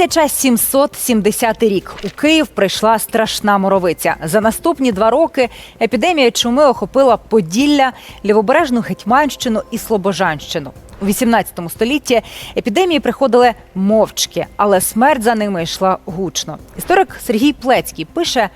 1770 рік у Київ прийшла страшна моровиця. За наступні два роки епідемія чуми охопила Поділля, Лівобережну Гетьманщину і Слобожанщину. У 18 столітті епідемії приходили мовчки, але смерть за ними йшла гучно. Історик Сергій Плецький пише,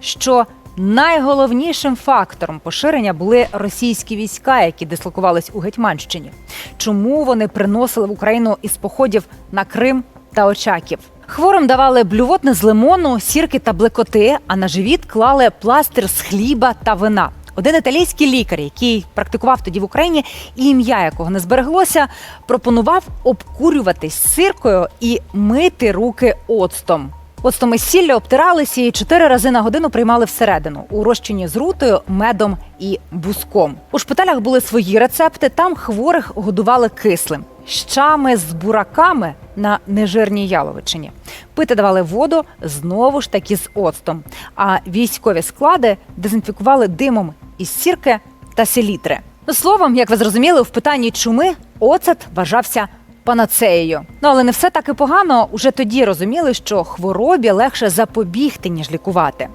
що найголовнішим фактором поширення були російські війська, які дислокувались у Гетьманщині. Чому вони приносили в Україну із походів на Крим та Очаків? Хворим давали блювотне з лимону, сірки та блекоти, а на живіт клали пластир з хліба та вина. Один італійський лікар, який практикував тоді в Україні, і ім'я якого не збереглося, пропонував обкурюватись сиркою і мити руки оцтом. Оцтом із сіллю обтиралися і чотири рази на годину приймали всередину у розчині з рутою, медом і буском. У шпиталях були свої рецепти. Там хворих годували кислим, щами з бураками на нежирній яловичині. Пити давали воду знову ж таки з оцтом. А військові склади дезінфікували димом із сірки та селітри. Словом, як ви зрозуміли, в питанні чуми оцет вважався панацеєю. Ну але не все так і погано. Уже тоді розуміли, що хворобі легше запобігти ніж лікувати.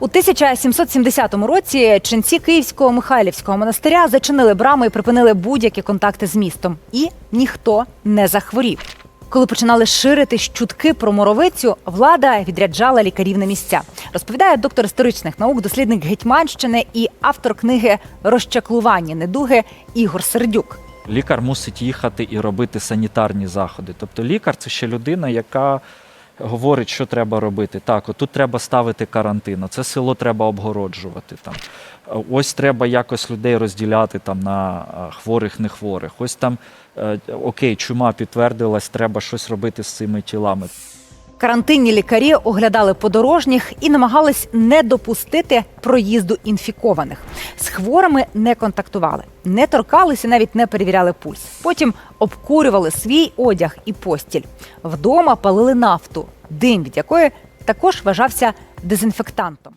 У 1770 році ченці Київського Михайлівського монастиря зачинили брами і припинили будь-які контакти з містом, і ніхто не захворів. Коли починали ширитись чутки про моровицю, влада відряджала лікарів на місця. Розповідає доктор історичних наук, дослідник Гетьманщини і автор книги Розчаклування недуги Ігор Сердюк. Лікар мусить їхати і робити санітарні заходи. Тобто лікар це ще людина, яка говорить, що треба робити. Так, отут треба ставити карантин, це село треба обгороджувати. Там. Ось треба якось людей розділяти там, на хворих, не хворих. Ось там е, окей, чума підтвердилась, треба щось робити з цими тілами. Карантинні лікарі оглядали подорожніх і намагались не допустити проїзду інфікованих. З хворими не контактували, не торкалися, навіть не перевіряли пульс. Потім обкурювали свій одяг і постіль. Вдома палили нафту, дим від якої також вважався дезінфектантом.